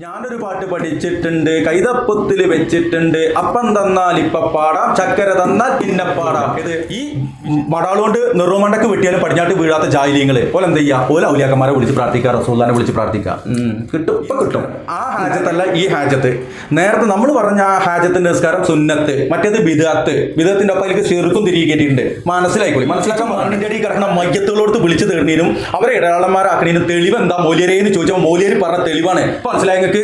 ഞാനൊരു പാട്ട് പഠിച്ചിട്ടുണ്ട് കൈതപ്പത്തിൽ വെച്ചിട്ടുണ്ട്. അപ്പം തന്നാൽ ഇപ്പ പാടാം ചക്കര തന്നാൽ പിന്നെ പാടാം. ഇത് ഈ മടാളുകൊണ്ട് നെറുമണ്ടക്ക് വെട്ടിയാലും പടിഞ്ഞാട്ട് വീഴാത്ത ജാലിയങ്ങൾ. പോലെ എന്ത് ചെയ്യാ? പോലെ ഔലിയാക്കന്മാരെ വിളിച്ച് പ്രാർത്ഥിക്കുക റസൂല്ലാനെ വിളിച്ച് പ്രാർത്ഥിക്കുക കിട്ടും ഇപ്പൊ കിട്ടും. ആ ഹാജത്തല്ല ഈ ഹാജത്ത്. നേരത്തെ നമ്മൾ പറഞ്ഞ ആ ഹാജത്തിന്റെ നിസ്കാരം സുന്നത്ത് മറ്റേത് ബിദാത്ത്. ബിദത്തിന്റെ ഒപ്പം എനിക്ക് ചെറുക്കും തിരികെ കയറ്റിയിട്ടുണ്ട് മനസ്സിലായിക്കോളി? മനസ്സിലാക്കാൻ മണ്ണിന്റെ അടി കിടക്കുന്ന മയ്യത്തുകളോട് വിളിച്ചു തീർന്നതിനും അവരെ ഇടയാളന്മാരാക്കണതിനും തെളിവ് എന്താ മൂല്യരേന്ന് ചോദിച്ചാൽ മൂല്യര് പറഞ്ഞ തെളിവാണ്. മനസ്സിലായ നിങ്ങൾക്ക്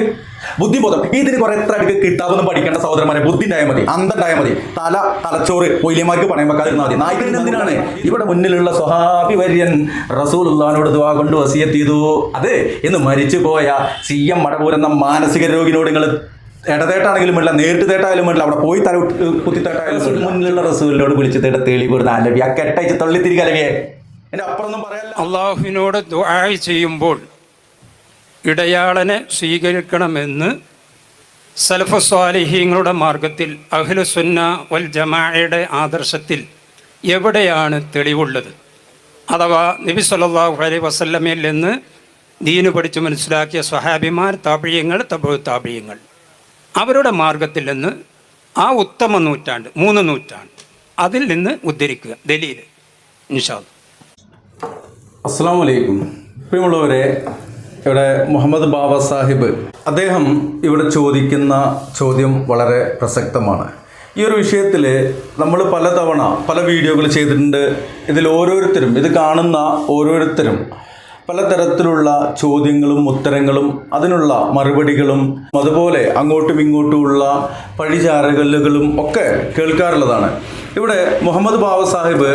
ബുദ്ധിബോധം. ഇതിന് കുറെ എത്ര അടുക്ക് കിട്ടാവുന്ന പഠിക്കേണ്ട സഹോദരന്മാരെ ബുദ്ധി ഉണ്ടായാൽ മതി. അന്തണ്ടായാൽ മതി. തല തലച്ചോറ് വൈല്യമാർക്ക് പണയം വെക്കാതിരുന്നാൽ മതി. നായ്ക്കൻ എന്തിനാണ്? ഇവിടെ മുന്നിലുള്ള സ്വഹാബി വര്യൻ റസൂൽ ഉള്ളഹാനോട് ദുവാ കൊണ്ട് വസിയെത്തിയതു ചെയ്തു. അതെ എന്ന് മരിച്ചു പോയ സി എം മടപൂരെന്ന മാനസിക രോഗിനോട് നിങ്ങൾ ഇടതേട്ടാണെങ്കിലും വേണ്ട നേരിട്ട് തേട്ടായാലും വേണ്ട അവിടെ പോയി തല കുത്തിത്തേട്ടായാലും വേണ്ടില്ല. മുന്നിലുള്ള റസൂലിനോട് വിളിച്ച് തേട്ട തെളിവ് വിടുന്ന അലവി ആ കെട്ടയച്ച് തള്ളി തിരികെ അലവിയെ എന്റെ അപ്പുറമൊന്നും പറയാല്ല. അള്ളാഹുവിനോട് ചെയ്യുമ്പോൾ ഇടയാളനെ സ്വീകരിക്കണമെന്ന് സലഫസ്വാലിഹീങ്ങളുടെ മാർഗത്തിൽ അഹ്ലുസുന്ന വൽ ജമാഅയുടെ ആദർശത്തിൽ എവിടെയാണ് തെളിവുള്ളത്? അഥവാ നബി സല്ലല്ലാഹു അലൈഹി വസല്ലമയിൽ നിന്ന് ദീന് പഠിച്ചു മനസ്സിലാക്കിയ സ്വഹാബിമാർ താപീയങ്ങൾ തബു താപീയങ്ങൾ. അവരുടെ മാർഗത്തിൽ നിന്ന് ആ ഉത്തമ നൂറ്റാണ്ട് മൂന്ന് നൂറ്റാണ്ട് അതിൽ നിന്ന് ഉദ്ധരിക്കുക. ദലീൽ നിഷാദ് അസ്സാം വലൈക്കും പ്രിയമുള്ളവരെ ഇവിടെ മുഹമ്മദ് ബാബ സാഹിബ്. അദ്ദേഹം ഇവിടെ ചോദിക്കുന്ന ചോദ്യം വളരെ പ്രസക്തമാണ്. ഈ ഒരു വിഷയത്തിൽ നമ്മൾ പലതവണ പല വീഡിയോകൾ ചെയ്തിട്ടുണ്ട്. ഇതിൽ ഓരോരുത്തരും ഇത് കാണുന്ന ഓരോരുത്തരും പലതരത്തിലുള്ള ചോദ്യങ്ങളും ഉത്തരങ്ങളും അതിനുള്ള മറുപടികളും അതുപോലെ അങ്ങോട്ടും ഇങ്ങോട്ടുമുള്ള പഴിചാരകലുകളും ഒക്കെ കേൾക്കാറുള്ളതാണ്. ഇവിടെ മുഹമ്മദ് ബാബ സാഹിബ്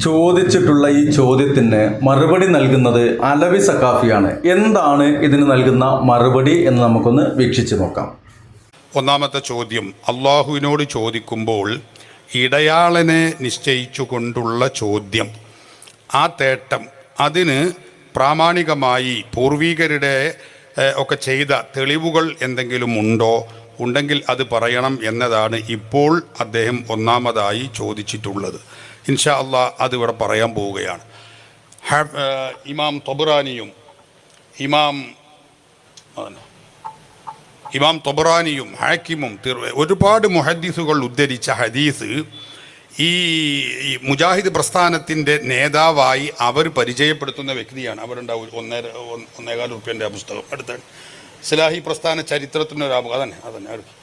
ചോദിച്ചിട്ടുള്ള ഈ ചോദ്യത്തിന് മറുപടി നൽകുന്നത് അലവി സക്കാഫിയാണ് എന്താണ് ഇതിന് നൽകുന്ന മറുപടി എന്ന് നമുക്കൊന്ന് വീക്ഷിച്ചു നോക്കാം. ഒന്നാമത്തെ ചോദ്യം അള്ളാഹുവിനോട് ചോദിക്കുമ്പോൾ ഇടയാളനെ നിശ്ചയിച്ചു കൊണ്ടുള്ള ചോദ്യം. ആ തേട്ടം അതിന് പ്രാമാണികമായി പൂർവീകരുടെ ഒക്കെ ചെയ്ത തെളിവുകൾ എന്തെങ്കിലും ഉണ്ടോ? ഉണ്ടെങ്കിൽ അത് പറയണം എന്നതാണ് ഇപ്പോൾ അദ്ദേഹം ഒന്നാമതായി ചോദിച്ചിട്ടുള്ളത്. ഇൻഷാ അള്ളാ അതിവിടെ പറയാൻ പോവുകയാണ്. ഇമാം തൊബുറാനിയും ഇമാം ഇമാം തൊബറാനിയും ഹാക്കിമും ഒരുപാട് മുഹദ്ദീസുകൾ ഉദ്ധരിച്ച ഹദീസ് ഈ മുജാഹിദ് പ്രസ്ഥാനത്തിന്റെ നേതാവായി അവർ പരിചയപ്പെടുത്തുന്ന വ്യക്തിയാണ്. അവരുണ്ടാവും ഒന്നര ഒന്ന് ഒന്നേകാൽ റുപ്യന്റെ ആ പുസ്തകം. അടുത്താണ് സിലാഹി പ്രസ്ഥാന ആമുഖം അതന്നെ അതന്നെ അടുത്ത്.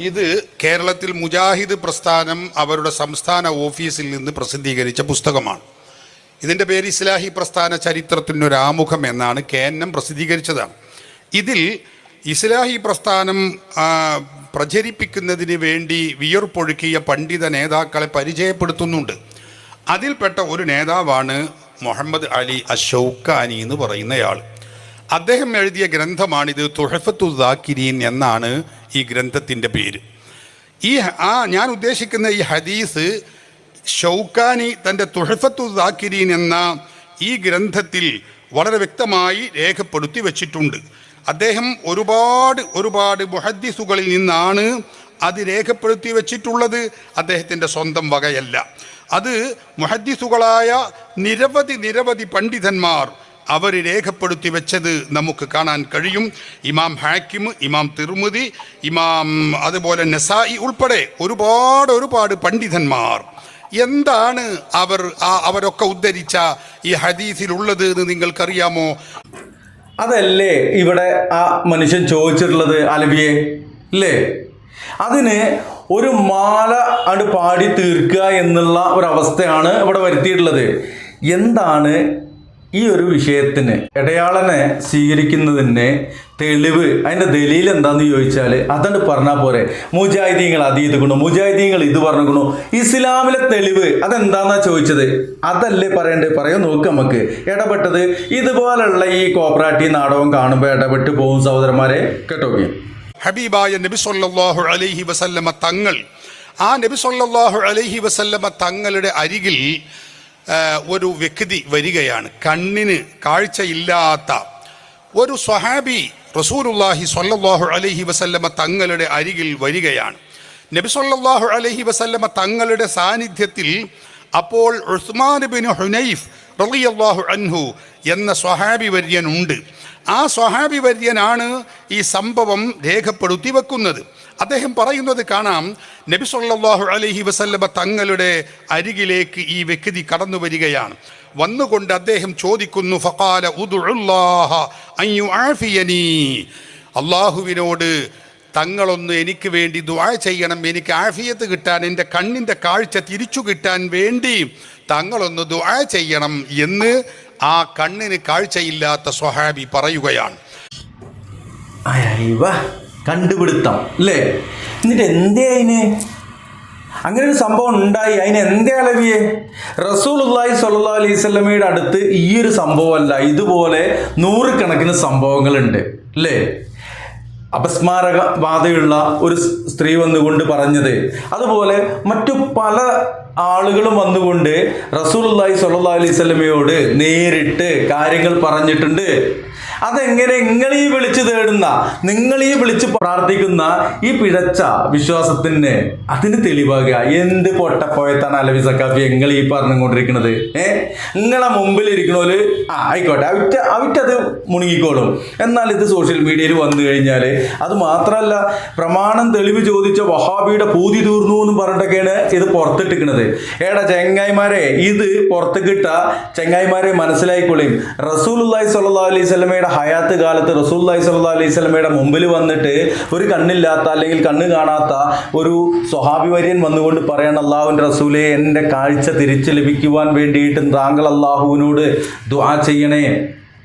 ഇത് കേരളത്തിൽ മുജാഹിദ് പ്രസ്ഥാനം അവരുടെ സംസ്ഥാന ഓഫീസിൽ നിന്ന് പ്രസിദ്ധീകരിച്ച പുസ്തകമാണ്. ഇതിന്റെ പേര് ഇസ്ലാഹി പ്രസ്ഥാന ചരിത്രത്തിന്റെ ഒരു ആമുഖം എന്നാണ് കെ എൻ എം പ്രസിദ്ധീകരിച്ചതാണ്. ഇതിൽ ഇസ്ലാഹി പ്രസ്ഥാനം പ്രചരിപ്പിക്കുന്നതിന് വേണ്ടി വിയർപ്പൊഴുക്കിയ പണ്ഡിത നേതാക്കളെ പരിചയപ്പെടുത്തുന്നുണ്ട്. അതിൽപ്പെട്ട ഒരു നേതാവാണ് മുഹമ്മദ് അലി അഷൗക്കാനി എന്ന് പറയുന്നയാൾ. അദ്ദേഹം എഴുതിയ ഗ്രന്ഥമാണിത് തുഹഫത്തു ദാക്കിരീൻ എന്നാണ് ഈ ഗ്രന്ഥത്തിന്റെ പേര്. ഈ ആ ഞാൻ ഉദ്ദേശിക്കുന്ന ഈ ഹദീസ് ഷൗക്കാനി തന്റെ തുഹഫത്തു ദാക്കിരീൻ എന്ന ഈ ഗ്രന്ഥത്തിൽ വളരെ വ്യക്തമായി രേഖപ്പെടുത്തി വച്ചിട്ടുണ്ട്. അദ്ദേഹം ഒരുപാട് ഒരുപാട് മുഹദ്ദിസുകളിൽ നിന്നാണ് അത് രേഖപ്പെടുത്തി വച്ചിട്ടുള്ളത്. അദ്ദേഹത്തിന്റെ സ്വന്തം വകയല്ല. അത് മുഹദ്ദിസുകളായ നിരവധി നിരവധി പണ്ഡിതന്മാർ അവർ രേഖപ്പെടുത്തി വെച്ചത് നമുക്ക് കാണാൻ കഴിയും. ഇമാം ഹാക്കിം ഇമാം തിരുമുതി ഇമാം അതുപോലെ നസായി ഉൾപ്പെടെ ഒരുപാട് ഒരുപാട് പണ്ഡിതന്മാർ. എന്താണ് അവർ അവരൊക്കെ ഉദ്ധരിച്ച ഈ ഹദീസിലുള്ളത് എന്ന് നിങ്ങൾക്കറിയാമോ? അതല്ലേ ഇവിടെ ആ മനുഷ്യൻ ചോദിച്ചിട്ടുള്ളത് അലവിയെ? അല്ലേ അതിന് ഒരു മാല അണ്ട് പാടി തീർക്കുക എന്നുള്ള ഒരവസ്ഥയാണ് ഇവിടെ വരുത്തിയിട്ടുള്ളത്. എന്താണ് ഈ ഒരു വിഷയത്തിന് ഇടയാളനെ സ്വീകരിക്കുന്നതിന് തെളിവ് അതിന്റെ ദലീൽ എന്താണെന്ന് ചോദിച്ചാൽ അതണ്ട് പറഞ്ഞാൽ പോരെ. മുജാഹിദീങ്ങൾ അത് ഇത് കൊണ്ടു. മുജാഹിദീങ്ങൾ ഇത് പറഞ്ഞു ഇസ്ലാമിലെ തെളിവ് അതെന്താണെന്നാ ചോദിച്ചത്? അതല്ലേ പറയണ്ടേ? പറയോ നോക്ക് നമുക്ക് ഇടപെട്ടത് ഇതുപോലുള്ള ഈ കോപ്പറേറ്റീവ് നാടകം കാണുമ്പോൾ ഇടപെട്ട് പോകും സഹോദരന്മാരെ. കേട്ടോ ഹബീബായ നബി സല്ലല്ലാഹു അലൈഹി വസല്ലമ തങ്ങൾ ആ നബി സല്ലല്ലാഹു അലൈഹി വസല്ലമ തങ്ങളുടെ അരികിൽ ഒരു വ്യക്തി വരികയാണ്. കണ്ണിന് കാഴ്ചയില്ലാത്ത ഒരു സ്വഹാബി റസൂലുല്ലാഹി സൊല്ലാഹു അലഹി വസല്ലമ തങ്ങളുടെ അരികിൽ വരികയാണ്. നബി സൊല്ലാഹു അലഹി വസല്ലമ തങ്ങളുടെ സാന്നിധ്യത്തിൽ അപ്പോൾ ഉസ്മാൻ ബിൻ ഹുനൈഫ് റളിയല്ലാഹു അൻഹു എന്ന സ്വഹാബി വര്യനുണ്ട്. ആ സ്വഹാബി വര്യനാണ് ഈ സംഭവം രേഖപ്പെടുത്തി വെക്കുന്നത്. അദ്ദേഹം പറയുന്നത് കാണാം നബി സല്ലാഹു അലൈഹി വസല്ലമ തങ്ങളുടെ അരികിലേക്ക് ഈ വ്യക്തി കടന്നു വരികയാണ്. വന്നുകൊണ്ട് അദ്ദേഹം ചോദിക്കുന്നു യുആഫിയനി അള്ളാഹുവിനോട് തങ്ങളൊന്ന് എനിക്ക് വേണ്ടി ദുആ ചെയ്യണം എനിക്ക് ആഫിയത്ത് കിട്ടാൻ എന്റെ കണ്ണിന്റെ കാഴ്ച തിരിച്ചു കിട്ടാൻ വേണ്ടി തങ്ങളൊന്ന് ദുആ ചെയ്യണം എന്ന് ആ കണ്ണിന് കാഴ്ചയില്ലാത്ത സ്വഹാബി പറയുകയാണ്. കണ്ടുപിടുത്തം അല്ലേ? എന്നിട്ട് എന്തേ അതിന്? അങ്ങനെ ഒരു സംഭവം ഉണ്ടായി. അതിന് എന്തേ അളവിയെ റസൂലുള്ളാഹി സല്ലാ അലൈഹി സ്വലമയുടെ അടുത്ത് ഈ ഒരു സംഭവമല്ല ഇതുപോലെ നൂറുകണക്കിന് സംഭവങ്ങളുണ്ട് അല്ലേ? അപസ്മാരക ബാധയുള്ള ഒരു സ്ത്രീ വന്നുകൊണ്ട് പറഞ്ഞത്. അതുപോലെ മറ്റു പല ആളുകളും വന്നുകൊണ്ട് റസൂലുള്ളാഹി സല്ലാ അലൈഹി സ്വലമയോട് നേരിട്ട് കാര്യങ്ങൾ പറഞ്ഞിട്ടുണ്ട്. അതെങ്ങനെ നിങ്ങൾ ഈ വിളിച്ചു തേടുന്ന നിങ്ങൾ ഈ വിളിച്ച് പ്രാർത്ഥിക്കുന്ന ഈ പിഴച്ച വിശ്വാസത്തിന് അതിന് തെളിവാകുക. എന്ത് പൊട്ടപ്പോയത്താണ് അലവി സക്കാഫി നിങ്ങൾ ഈ പറഞ്ഞുകൊണ്ടിരിക്കുന്നത്? ഏ? നിങ്ങളെ മുമ്പിൽ ഇരിക്കണോൽ ആ ആയിക്കോട്ടെ. അവിറ്റ് അവിറ്റത് മുണുങ്ങിക്കോളും. എന്നാൽ ഇത് സോഷ്യൽ മീഡിയയിൽ വന്നു കഴിഞ്ഞാൽ അത് മാത്രമല്ല പ്രമാണം തെളിവ് ചോദിച്ച വഹാബിയുടെ പൂതി തീർന്നു എന്ന് പറഞ്ഞിട്ടൊക്കെയാണ് ഇത് പുറത്തിട്ടിരിക്കുന്നത്. ഏടാ ചെങ്ങായിമാരെ ഇത് പുറത്ത് കിട്ട ചെങ്ങായിമാരെ മനസ്സിലായിക്കൊള്ളിയും റസൂലുള്ളാഹി സ്വല്ലല്ലാഹു അലൈഹി സ്വലമയുടെ ഹയാത്ത് കാലത്ത് റസൂലുള്ളാഹി സല്ലാ അലൈഹി സ്വലമയുടെ മുമ്പിൽ വന്നിട്ട് ഒരു കണ്ണില്ലാത്ത അല്ലെങ്കിൽ കണ്ണ് കാണാത്ത ഒരു സ്വഹാബി വര്യൻ വന്നുകൊണ്ട് പറയണം അള്ളാഹുവിന്റെ റസൂലെ എന്റെ കാഴ്ച തിരിച്ചു ലഭിക്കുവാൻ വേണ്ടിയിട്ട് താങ്കൾ അള്ളാഹുവിനോട് ദുആ ചെയ്യണേ.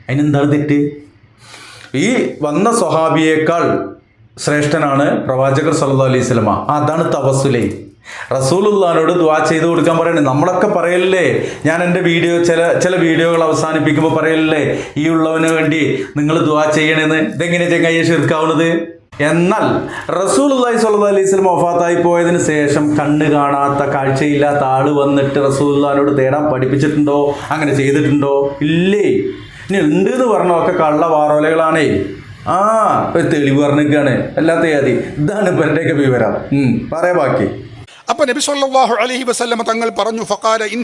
അതിനെന്താണ് തെറ്റ്? ഈ വന്ന സ്വഹാബിയേക്കാൾ ശ്രേഷ്ഠനാണ് പ്രവാചകർ സല്ലാ അലൈഹി സ്വലമ അതാണ് തവസുലൈ റസൂലുള്ളാനോട് ദ്വാ ചെയ്ത് കൊടുക്കാൻ പറയണേ. നമ്മളൊക്കെ പറയലില്ലേ? ഞാൻ എന്റെ വീഡിയോ ചില ചില വീഡിയോകൾ അവസാനിപ്പിക്കുമ്പോൾ പറയലില്ലേ? ഈ ഉള്ളവന് വേണ്ടി നിങ്ങൾ ദ്വാ ചെയ്യണേന്ന്. ഇതെങ്ങനെ ചെങ്ങയ്യ ഷിർക്കാവുന്നത് എന്നാൽ റസൂലുള്ളാഹി സ്വല്ലല്ലാഹു അലൈഹി വഫാത്തായി പോയതിന് ശേഷം കണ്ണ് കാണാത്ത കാഴ്ചയില്ലാത്ത ആൾ വന്നിട്ട് റസൂലുള്ളാഹിനോട് തേടാൻ പഠിപ്പിച്ചിട്ടുണ്ടോ? അങ്ങനെ ചെയ്തിട്ടുണ്ടോ? ഇല്ലേ. ഇനി ഉണ്ട് എന്ന് പറഞ്ഞൊക്കെ കള്ള വാറോലകളാണേ. ആ ഒരു തെളിവ് പറഞ്ഞിരിക്കുകയാണ്. അല്ലാത്ത യാതി ഇതാണ് ഇവരുടെയൊക്കെ വിവരം. പറയാ ബാക്കി. അപ്പൊ നബി സല്ലല്ലാഹു അലൈഹി വസല്ലമ തങ്ങൾ പറഞ്ഞു ഫഖാല ഇൻ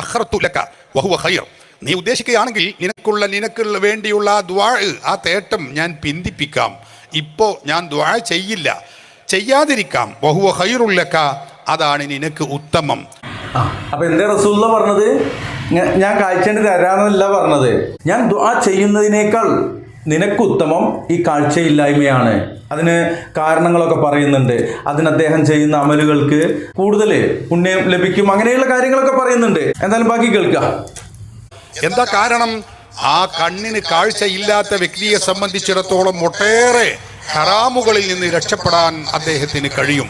അഖർതു ലക വഹുവ ഖൈർ. നീ ഉദ്ദേശിക്കുകയാണെങ്കിൽ നിനക്കുള്ള നിനക്കുള്ള വേണ്ടിയുള്ള ആ ദ്വാ ആ തേട്ടം ഞാൻ പിന്തിപ്പിക്കാം. ഇപ്പോ ഞാൻ ദ്വാ ചെയ്യില്ല. ചെയ്യാതിരിക്കാം. വഹുവ ഖൈറുൽ ലക അതാണ് നിനക്ക് ഉത്തമം. അപ്പൊ എന്താ റസൂല്ല പറഞ്ഞത്? ഞാൻ കാഴ്ചേണ്ടി തരാന്നല്ല പറഞ്ഞത്. ഞാൻ ദ്വാ ചെയ്യുന്നതിനേക്കാൾ നിനക്ക് ഉത്തമം ഈ കാഴ്ചയില്ലായ്മയാണ്. അതിന് കാരണങ്ങളൊക്കെ പറയുന്നുണ്ട്. അതിന് അദ്ദേഹം ചെയ്യുന്ന അമലുകൾക്ക് കൂടുതൽ പുണ്യം ലഭിക്കും. അങ്ങനെയുള്ള കാര്യങ്ങളൊക്കെ പറയുന്നുണ്ട്. എന്തായാലും ബാക്കി കേൾക്കാം. എന്താ കാരണം? ആ കണ്ണിന് കാഴ്ചയില്ലാത്ത വ്യക്തിയെ സംബന്ധിച്ചിടത്തോളം ഒട്ടേറെ ഹറാമുകളിൽ നിന്ന് രക്ഷപ്പെടാൻ അദ്ദേഹത്തിന് കഴിയും.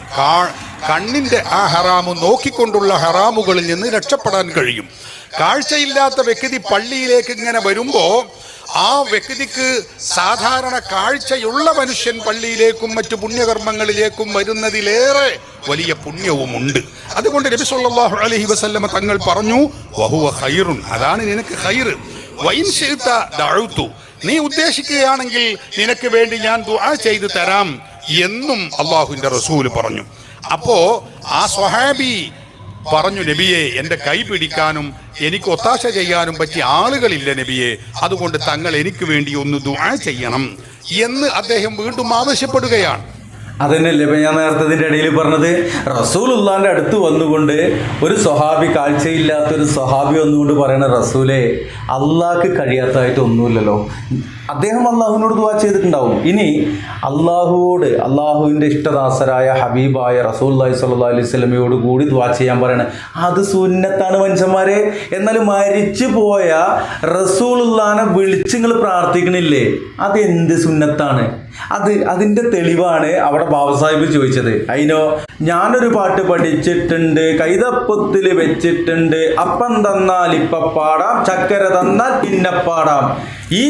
കണ്ണിന്റെ ആ ഹറാമു നോക്കിക്കൊണ്ടുള്ള ഹറാമുകളിൽ നിന്ന് രക്ഷപ്പെടാൻ കഴിയും. കാഴ്ചയില്ലാത്ത വ്യക്തി പള്ളിയിലേക്ക് ഇങ്ങനെ വരുമ്പോൾ ആ വ്യക്തിക്ക് സാധാരണ കാഴ്ചയുള്ള മനുഷ്യൻ പള്ളിയിലേക്കും മറ്റു പുണ്യകർമ്മങ്ങളിലേക്കും വരുന്നതിലേറെ വലിയ പുണ്യവുമുണ്ട്. അതുകൊണ്ട് നബി സല്ലല്ലാഹു അലൈഹി വസല്ലമ തങ്ങൾ പറഞ്ഞു വഹുവ ഖൈറുൻ. അതാണ് നിനക്ക് ഖൈറ് വൈൻ ശിഅത ദഅഉതു നീ ഉദ്ദേശിക്കുകയാണെങ്കിൽ നിനക്ക് വേണ്ടി ഞാൻ ദുആ ചെയ്തു തരാം എന്നും അള്ളാഹുവിന്റെ റസൂൽ പറഞ്ഞു. അപ്പോ ആ സ്വഹാബി പറഞ്ഞു നബിയെ എന്റെ കൈ പിടിക്കാനും എനിക്ക് ഒത്താശ ചെയ്യാനും പറ്റിയ ആളുകളില്ല നബിയെ. അതുകൊണ്ട് തങ്ങൾ എനിക്ക് വേണ്ടി ഒന്ന് ദുആ ചെയ്യണം. എന്ന് അദ്ദേഹം വീണ്ടും ആവശ്യപ്പെടുകയാണ്. അതന്നെയല്ലേ ഇപ്പൊ ഞാൻ നേരത്തെ ഇതിന്റെ ഇടയിൽ പറഞ്ഞത്? റസൂലുള്ളാന്റെ അടുത്ത് വന്നുകൊണ്ട് ഒരു സ്വഹാബി കാഴ്ചയില്ലാത്ത ഒരു സ്വഹാബി വന്നുകൊണ്ട് പറയണ റസൂലെ അള്ളാഹ്ക്ക് കഴിയാത്തതായിട്ട് ഒന്നുമില്ലല്ലോ. അദ്ദേഹം അള്ളാഹുവിനോട് ദുവാ ചെയ്തിട്ടുണ്ടാവും. ഇനി അള്ളാഹുവോട് അള്ളാഹുവിന്റെ ഇഷ്ടദാസരായ ഹബീബായ റസൂല്ലായി സല്ലാ അലൈഹി സ്വലമയോട് കൂടി ദുവാ ചെയ്യാൻ പറയണ. അത് സുന്നത്താണ് മനുഷ്യന്മാരെ. എന്നാൽ മരിച്ചു പോയ റസൂലുള്ളാനെ വിളിച്ച് നിങ്ങൾ പ്രാർത്ഥിക്കണില്ലേ? അത് എന്ത് സുന്നത്താണ്? അത് അതിന്റെ തെളിവാണ് അവിടെ ബാബു സാഹിബ് ചോദിച്ചത് അതിനോ ഞാനൊരു പാട്ട് പഠിച്ചിട്ടുണ്ട് കൈതപ്പത്തിൽ വെച്ചിട്ടുണ്ട് അപ്പം തന്നാൽ ഇപ്പം പാടാം ചക്കര തന്നാൽ പിന്നെ പാടാം. ഈ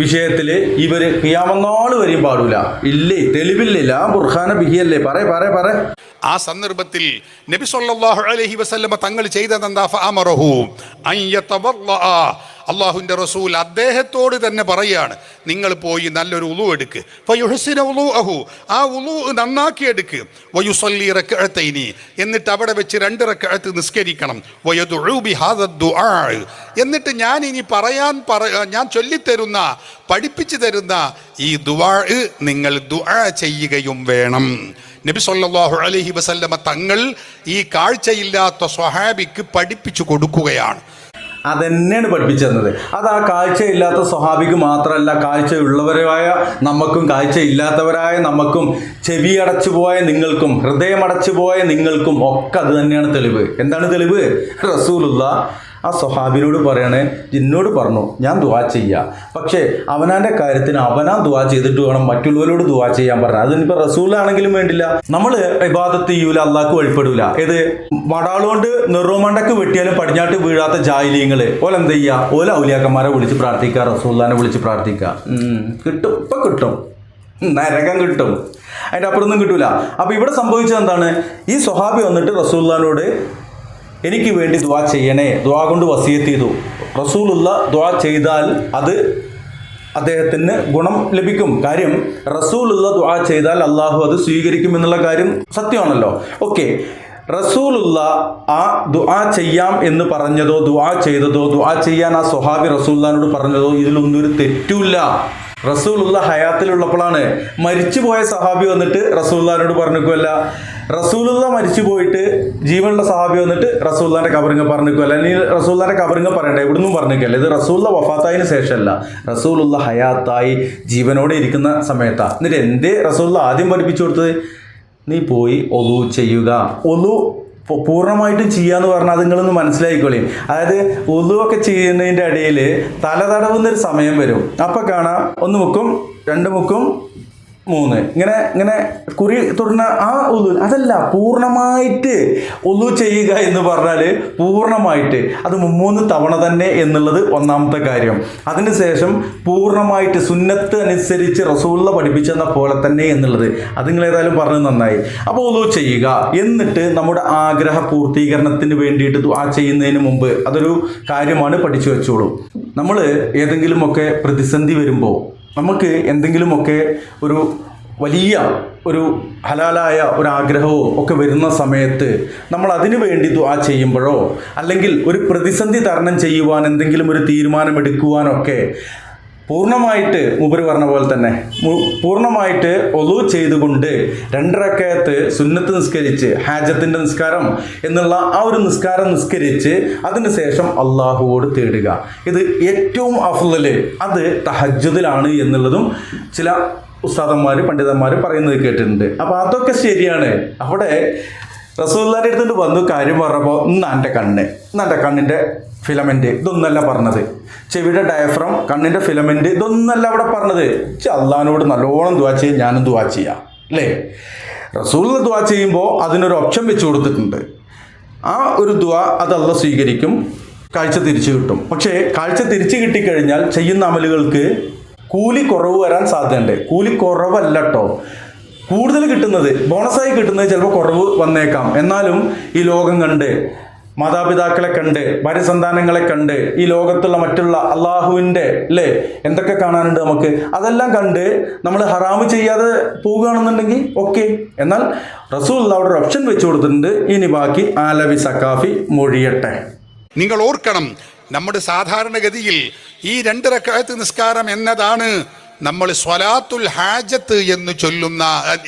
വിഷയത്തിൽ ഇവർ കിയാമന്നാൾ വരെയും പാടൂല. ഇല്ലേ? തെളിവില്ലില്ല ബുർഹാന ബിഹിയല്ലേ? പറ പറ പറ. ആ സന്ദർഭത്തിൽ നബി സല്ലല്ലാഹു അലൈഹി വസല്ലമ തങ്ങൾ ചെയ്തതെന്താ? ഫഅമറഹു അൻ അള്ളാഹുവിന്റെ റസൂൽ അദ്ദേഹത്തോട് തന്നെ പറയാണ് നിങ്ങൾ പോയി നല്ലൊരു ഉളു എടുക്ക്. ഉളു അഹു ആ ഉളു നന്നാക്കി എടുക്ക്. വയുസല്ലി റക്കഴത്തൈനി എന്നിട്ട് അവിടെ വെച്ച് രണ്ട് റക്കഴത്ത് നിസ്കരിക്കണം. വയതുഴുബി ഹാദു ആ എന്നിട്ട് ഞാൻ ഇനി പറയാൻ പറ ഞാൻ ചൊല്ലിത്തരുന്ന പഠിപ്പിച്ചു തരുന്ന ഈ ദുവാ നിങ്ങൾ ദുആ ചെയ്യുകയും വേണം. നബി സല്ലാഹു അലഹി വസല്ലമ തങ്ങൾ ഈ കാഴ്ചയില്ലാത്ത സ്വഹാബിക്ക് പഠിപ്പിച്ചു കൊടുക്കുകയാണ്. അതന്നെയാണ് പഠിപ്പിച്ചു തന്നത് അത് ആ കാഴ്ചയില്ലാത്ത സ്വഹാബിക്ക് മാത്രമല്ല കാഴ്ചയുള്ളവരായ നമുക്കും കാഴ്ചയില്ലാത്തവരായ നമുക്കും ചെവി അടച്ചു പോയ നിങ്ങൾക്കും ഹൃദയം അടച്ചു പോയ നിങ്ങൾക്കും ഒക്കെ അത് തന്നെയാണ് തെളിവ്. എന്താണ് തെളിവ്? റസൂലുള്ള ആ സ്വഹാബിനോട് പറയണേ എന്നോട് പറഞ്ഞു ഞാൻ ദുവാ ചെയ്യാം. പക്ഷേ അവനാന്റെ കാര്യത്തിന് അവനാ ദുവാ ചെയ്തിട്ട് വേണം മറ്റുള്ളവരോട് ദുവാ ചെയ്യാൻ പറഞ്ഞു അതിനിപ്പോൾ റസൂലാണെങ്കിലും വേണ്ടില്ല. നമ്മൾ ഇബാദത്ത് ചെയ്യൂല അള്ളാഹ്ക്ക് വഴിപ്പെടൂല ഇത് മടാളുകൊണ്ട് നെറുമണ്ടക്ക് വെട്ടിയാലും പടിഞ്ഞാട്ട് വീഴാത്ത ജാലിയങ്ങൾ ഓല എന്ത് ചെയ്യുക ഓല ഔലിയാക്കന്മാരെ വിളിച്ച് പ്രാർത്ഥിക്കുക റസൂല്ലാനെ വിളിച്ച് പ്രാർത്ഥിക്കുക കിട്ടും. ഇപ്പം കിട്ടും. നരകം കിട്ടും. അതിന്റെ അപ്പുറമൊന്നും കിട്ടൂല. അപ്പോൾ ഇവിടെ സംഭവിച്ചത് എന്താണ്? ഈ സ്വഹാബി വന്നിട്ട് റസൂല്ലാനോട് എനിക്ക് വേണ്ടി ദ്വാ ചെയ്യണേ. ദ്വാ കൊണ്ട് വസീയത്ത് ചെയ്തു. റസൂലുള്ള ദ്വാ ചെയ്താൽ അത് അദ്ദേഹത്തിന് ഗുണം ലഭിക്കും. കാര്യം റസൂലുള്ള ദ്വാ ചെയ്താൽ അള്ളാഹു അത് സ്വീകരിക്കും എന്നുള്ള കാര്യം സത്യമാണല്ലോ. ഓക്കെ. റസൂലുള്ള ആ ദുആ ചെയ്യാം എന്ന് പറഞ്ഞതോ ദുആ ചെയ്തതോ ദുആ ചെയ്യാൻ ആ സ്വഹാബി റസൂല്ലാനോട് പറഞ്ഞതോ ഇതിലൊന്നും ഒരു തെറ്റുമില്ല. റസൂലുള്ള ഹയാത്തിലുള്ളപ്പോഴാണ് മരിച്ചുപോയ സഹാബി വന്നിട്ട് റസൂല്ലാനോട് പറഞ്ഞിക്കുമല്ല റസൂലുള്ള മരിച്ചു പോയിട്ട് ജീവനുള്ള സഹാബി വന്നിട്ട് റസൂല്ലാന്റെ കബറിങ്ങ പറഞ്ഞിക്കുമല്ല അല്ലെങ്കിൽ റസൂല്ലാന്റെ കബറിങ്ങ പറയണ്ട ഇവിടുന്നും പറഞ്ഞിക്കല്ല ഇത് റസൂല്ല വഫാത്തായതിനു ശേഷമല്ല. റസൂലുള്ള ഹയാത്തായി ജീവനോടെ ഇരിക്കുന്ന സമയത്താണ് എന്നിട്ട് എന്തേ റസൂല്ല ആദ്യം പഠിപ്പിച്ചു കൊടുത്തത്? നീ പോയി ഒലു ചെയ്യുക. ഒലു പൂർണമായിട്ടും ചെയ്യാന്ന് പറഞ്ഞാൽ അത് നിങ്ങളൊന്ന് മനസ്സിലാക്കിക്കോളി അതായത് ഒലുവൊക്കെ ചെയ്യുന്നതിന്റെ ഇടയിൽ തല തടവുന്നൊരു സമയം വരും. അപ്പം കാണാം. ഒന്ന് മുക്കും രണ്ട് മുക്കും മൂന്ന്. ഇങ്ങനെ ഇങ്ങനെ കുറി തുടർന്ന ആ ഒലു അതല്ല പൂർണമായിട്ട് ഒലു ചെയ്യുക എന്ന് പറഞ്ഞാൽ പൂർണമായിട്ട്. അത് മൂന്ന് തവണ തന്നെ എന്നുള്ളത് ഒന്നാമത്തെ കാര്യം. അതിനുശേഷം പൂർണമായിട്ട് സുന്നത്ത് അനുസരിച്ച് റസൂള്ള പഠിപ്പിച്ചെന്ന പോലെ തന്നെ എന്നുള്ളത്. അത് നിങ്ങൾ ഏതായാലും പറഞ്ഞു നന്നായി. അപ്പോൾ ഒലു ചെയ്യുക. എന്നിട്ട് നമ്മുടെ ആഗ്രഹ പൂർത്തീകരണത്തിന് വേണ്ടിയിട്ട് ആ ചെയ്യുന്നതിന് മുമ്പ് അതൊരു കാര്യമാണ് പഠിച്ചു വെച്ചോളൂ. നമ്മൾ ഏതെങ്കിലുമൊക്കെ പ്രതിസന്ധി വരുമ്പോൾ നമുക്ക് എന്തെങ്കിലുമൊക്കെ ഒരു വലിയ ഒരു ഹലാലായ ഒരു ആഗ്രഹമോ ഒക്കെ വരുന്ന സമയത്ത് നമ്മൾ അതിനു വേണ്ടി ദുആ ചെയ്യുമ്പോഴോ അല്ലെങ്കിൽ ഒരു പ്രതിസന്ധി തരണം ചെയ്യുവാൻ എന്തെങ്കിലും ഒരു തീരുമാനമെടുക്കുവാനൊക്കെ പൂർണമായിട്ട് മുബര് പറഞ്ഞ പോലെ തന്നെ പൂർണമായിട്ട് ഒലു ചെയ്തുകൊണ്ട് രണ്ടരക്കയത്ത് സുന്നത്ത് നിസ്കരിച്ച് ഹാജത്തിന്റെ നിസ്കാരം എന്നുള്ള ആ ഒരു നിസ്കാരം നിസ്കരിച്ച് അതിനുശേഷം അള്ളാഹുവോട് തേടുക. ഇത് ഏറ്റവും അഫ്ലല് അത് തഹജ്ജുദിലാണ് എന്നുള്ളതും ചില ഉസ്താദന്മാർ പണ്ഡിതന്മാർ പറയുന്നത് കേട്ടിട്ടുണ്ട്. അപ്പോൾ അതൊക്കെ ശരിയാണ്. അവിടെ റസൂല്ലാന്റെ അടുത്തുകൊണ്ട് വന്നു കാര്യം പറഞ്ഞപ്പോൾ ഇന്ന് എന്റെ കണ്ണ് ഇന്ന് എന്റെ കണ്ണിന്റെ ഫിലമെന്റ് ഇതൊന്നല്ല പറഞ്ഞത്. ചെവിയുടെ ഡയഫ്രം കണ്ണിന്റെ ഫിലമെന്റ് ഇതൊന്നല്ല അവിടെ പറഞ്ഞത്. അള്ളഹാനോട് നല്ലോണം ദുവാ ചെയ്യും ഞാനും ദുവാ ചെയ്യാം. അല്ലേ? റസൂലിന് ദുവാ ചെയ്യുമ്പോൾ അതിനൊരു ഓപ്ഷൻ വെച്ച് കൊടുത്തിട്ടുണ്ട്. ആ ഒരു ദുവാ അത് അല്ല സ്വീകരിക്കും കാഴ്ച തിരിച്ചു കിട്ടും. പക്ഷേ കാഴ്ച തിരിച്ചു കിട്ടിക്കഴിഞ്ഞാൽ ചെയ്യുന്ന അമലുകൾക്ക് കൂലി കുറവ് വരാൻ സാധ്യതയുണ്ട്. കൂലി കുറവല്ല കേട്ടോ കൂടുതൽ കിട്ടുന്നത് ബോണസായി കിട്ടുന്നത് ചിലപ്പോൾ കുറവ് വന്നേക്കാം. എന്നാലും ഈ ലോകം കണ്ട് മാതാപിതാക്കളെ കണ്ട് ഭാര്യസന്താനങ്ങളെ കണ്ട് ഈ ലോകത്തുള്ള മറ്റുള്ള അള്ളാഹുവിന്റെ അല്ലേ എന്തൊക്കെ കാണാനുണ്ട് നമുക്ക്? അതെല്ലാം കണ്ട് നമ്മൾ ഹറാമ് ചെയ്യാതെ പോവുകയാണെന്നുണ്ടെങ്കിൽ ഓക്കെ. എന്നാൽ റസൂൽ അവിടെ ഒരു ഓപ്ഷൻ വെച്ചു കൊടുത്തിട്ടുണ്ട്. ഇനി ബാക്കി ആലവി സക്കാഫി മൊഴിയട്ടെ. നിങ്ങൾ ഓർക്കണം നമ്മുടെ സാധാരണഗതിയിൽ ഈ രണ്ട് കാലത്ത് നിസ്കാരം എന്നതാണ് നമ്മൾ സ്വലാത്തുൽ ഹാജത്ത് എന്ന് ചൊല്ലുന്ന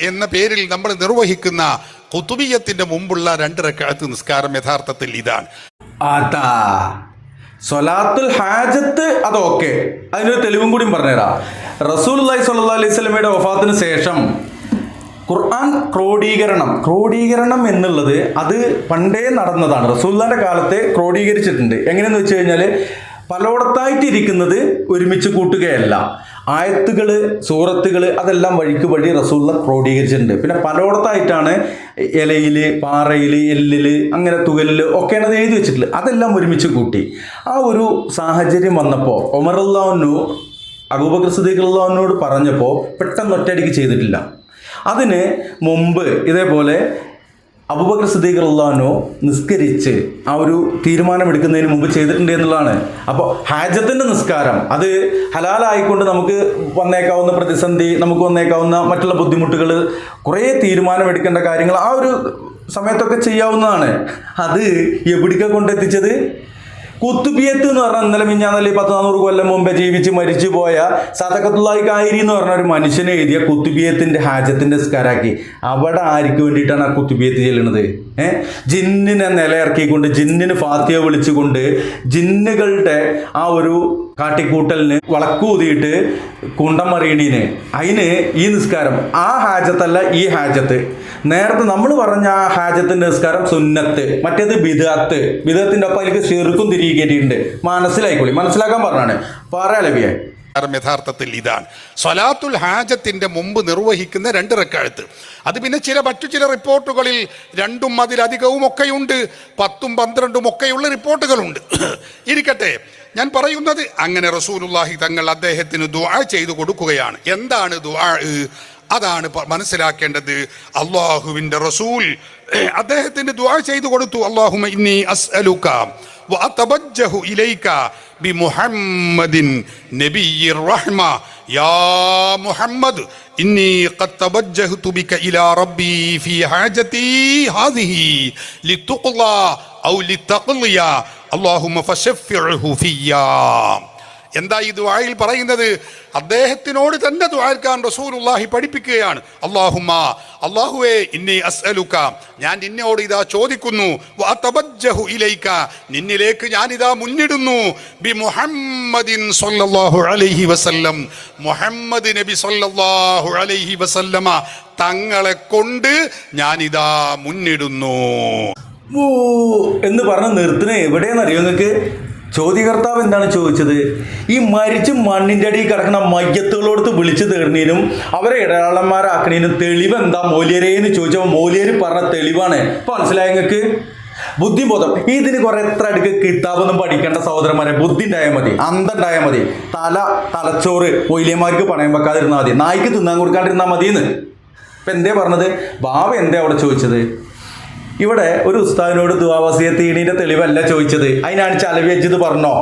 എന്ന പേരിൽ നമ്മൾ നിർവഹിക്കുന്ന കുത്തുബിയത്തിന്റെ മുമ്പുള്ള രണ്ട് റക്കാത്ത് നിസ്കാരം യഥാർത്ഥത്തിൽ ഇതാണ്. അതാ സ്വലാത്തുൽ ഹാജത്ത് അതൊക്കെ അതിനൊരു തെളിവും കൂടി പറഞ്ഞുതരാം. റസൂൽ അള്ളഹി അലൈഹി സ്വലമയുടെ വഫാത്തിന് ശേഷം ഖുർആൻ ക്രോഡീകരണം ക്രോഡീകരണം എന്നുള്ളത് അത് പണ്ടേ നടന്നതാണ്. റസൂല്ലാന്റെ കാലത്തെ ക്രോഡീകരിച്ചിട്ടുണ്ട്. എങ്ങനെയെന്ന് വെച്ച് കഴിഞ്ഞാൽ പലയിടത്തായിട്ട് ഇരിക്കുന്നത് ഒരുമിച്ച് കൂട്ടുകയല്ല. ആയത്തുകൾ സൂറത്തുകൾ അതെല്ലാം വഴിക്ക് വഴി റസൂള്ള ക്രോഡീകരിച്ചിട്ടുണ്ട്. പിന്നെ പലയിടത്തായിട്ടാണ് ഇലയിൽ പാറയിൽ എല്ലിൽ അങ്ങനെ തുകലിൽ ഒക്കെയാണ് അത് എഴുതി വെച്ചിട്ടുള്ളത്. അതെല്ലാം ഒരുമിച്ച് കൂട്ടി. ആ ഒരു സാഹചര്യം വന്നപ്പോൾ ഒമറുല്ലാനു അബൂബക്കർ പറഞ്ഞപ്പോൾ പെട്ടെന്ന് ഒറ്റയടിക്ക് ചെയ്തിട്ടില്ല. അതിന് മുമ്പ് ഇതേപോലെ അബൂബക്കർ സിദ്ദീഖ് അള്ളഹാനോ നിസ്കരിച്ച് ആ ഒരു തീരുമാനമെടുക്കുന്നതിന് മുമ്പ് ചെയ്തിട്ടുണ്ട് എന്നുള്ളതാണ്. അപ്പോൾ ഹാജത്തിന്റെ നിസ്കാരം അത് ഹലാലായിക്കൊണ്ട് നമുക്ക് വന്നേക്കാവുന്ന പ്രതിസന്ധി നമുക്ക് വന്നേക്കാവുന്ന മറ്റുള്ള ബുദ്ധിമുട്ടുകൾ കുറേ തീരുമാനമെടുക്കേണ്ട കാര്യങ്ങൾ ആ ഒരു സമയത്തൊക്കെ ചെയ്യാവുന്നതാണ്. അത് എവിടേക്കാണ് കൊണ്ടെത്തിച്ചത്? കുത്തുബിയത്ത് എന്ന് പറഞ്ഞാൽ ഇന്നലെ മിഞ്ഞാന്നല്ലേ പത്ത് നാനൂറ് കൊല്ലം മുമ്പേ ജീവിച്ച് മരിച്ചു പോയ സതക്കത്തുള്ളായി കായിരി എന്ന് പറഞ്ഞ ഒരു മനുഷ്യനെ എഴുതിയ കുത്തുബിയത്തിന്റെ ഹാജത്തിന്റെ സ്കാരാക്കി അവിടെ ആർക്ക് വേണ്ടിയിട്ടാണ് ആ കുത്തുബിയത്ത് ചെല്ലുന്നത്? ഏഹ് ജിന്നിനെ നിലയിറക്കിക്കൊണ്ട് ജിന്നിന് ഫാത്തിയ വിളിച്ചുകൊണ്ട് ജിന്നുകളുടെ ആ ഒരു കാട്ടിക്കൂട്ടലിന് വളക്കൂതിയിട്ട് കുണ്ടം മറിയണീന് അതിന് ഈ നിസ്കാരം ആ ഹാജത്തല്ല ഈ ഹാജത്ത്. നേരത്തെ നമ്മൾ പറഞ്ഞ ആ ഹാജത്തിന്റെ നിസ്കാരം സുന്നത്ത് മറ്റേത് ബിദാത്ത് ബിദത്തിന്റെ ഒപ്പം അതിലേക്ക് ചെറുക്കും തിരികെ കയറ്റിയിട്ടുണ്ട് മനസ്സിലായിക്കോളി. മനസ്സിലാക്കാൻ പറഞ്ഞാണ്. പറയാലിയെ യഥാർത്ഥത്തിൽ ഇതാണ്. സ്വലാത്തുൽ ഹാജത്തിന്റെ മുമ്പ് നിർവഹിക്കുന്ന രണ്ട് റെക്കാഴ്ത്ത് അത് പിന്നെ ചില മറ്റു ചില റിപ്പോർട്ടുകളിൽ രണ്ടും അതിലധികവും ഒക്കെയുണ്ട്. പത്തും പന്ത്രണ്ടും ഒക്കെയുള്ള റിപ്പോർട്ടുകളുണ്ട്. ഇരിക്കട്ടെ. ഞാൻ പറയുന്നത് അങ്ങനെ റസൂലുല്ലാഹി തങ്ങൾ അദ്ദേഹത്തിന് ദുആ ചെയ്തു കൊടുക്കുകയാണ്. എന്താണ് ദുആ? അതാണ് മനസ്സിലാക്കേണ്ടത്. അള്ളാഹുവിന്റെ റസൂൽ അദ്ദേഹത്തിന് ദുആ ചെയ്തു കൊടുത്തു. അള്ളാഹുമ ഇന്നി അസ്അലുക. وأتوجه إليك بمحمد نبي الرحمة. يا محمد إني قد توجهت بك إلى ربي في حاجتي هذه لتقضى أو لتقضي. اللهم فشفعه فيا. എന്താ ഈ ദുആയിൽ പറയുന്നത്? അദ്ദേഹത്തിനോട് തന്നെ ദുആൽക്കാൻ റസൂലുള്ളാഹി പഠിപ്പിക്കുകയാണ്. അള്ളാഹുമ അള്ളാഹുവേ ഇന്നി അസ്അലുക ഞാൻ നിന്നോട് ഇതാ ചോദിക്കുന്നു. വഅതവജ്ജഹു ഇലൈക നിന്നിലേക്ക് ഞാൻ ഇതാ മുന്നിടുന്നു. ബി മുഹമ്മദിൻ സ്വല്ലല്ലാഹു അലൈഹി വസല്ലം മുഹമ്മദ് നബി സല്ലല്ലാഹു അലൈഹി വസല്ലമ തങ്ങളെ കൊണ്ട് ഞാൻ ഇതാ മുന്നിടുന്നു. എന്ന് പറഞ്ഞ് നിർത്തുന്ന എവിടെയെന്നറിയോ നിങ്ങൾക്ക് ചോദ്യകർത്താവ് എന്താണ് ചോദിച്ചത്? ഈ മരിച്ച് മണ്ണിന്റെ അടിയിൽ കിടക്കുന്ന മയ്യത്തുകളോടത്ത് വിളിച്ചു തേടുന്നതിനും അവരെ ഇടയാളന്മാരാക്കണേനും തെളിവ് എന്താ മൗലിയരെ എന്ന് ചോദിച്ചപ്പോൾ മോലിയര് പറഞ്ഞ തെളിവാണ്. ഇപ്പൊ മനസ്സിലായ നിങ്ങൾക്ക് ബുദ്ധിബോധം. ഇതിന് കുറെ എത്ര അടുക്ക് കിതാബൊന്നും പഠിക്കേണ്ട സഹോദരന്മാരെ ബുദ്ധി ഉണ്ടായാൽ മതി അന്തണ്ടായാൽ മതി. തല തലച്ചോറ് ഒയിലിയന്മാർക്ക് പണയം വെക്കാതിരുന്നാൽ മതി. നായ്ക്ക് തിന്നാൻ കൊടുക്കാണ്ടിരുന്നാൽ മതിയെന്ന്. ഇപ്പൊ എന്തേ പറഞ്ഞത്? ബാബ എന്തേ അവിടെ ചോദിച്ചത്? ഇവിടെ ഒരു ഉസ്താദിനോട് ദുവാവസിയത്തീണിന്റെ തെളിവല്ല ചോദിച്ചത്. അതിനാണ് ചലവി അജിത് പറഞ്ഞോ?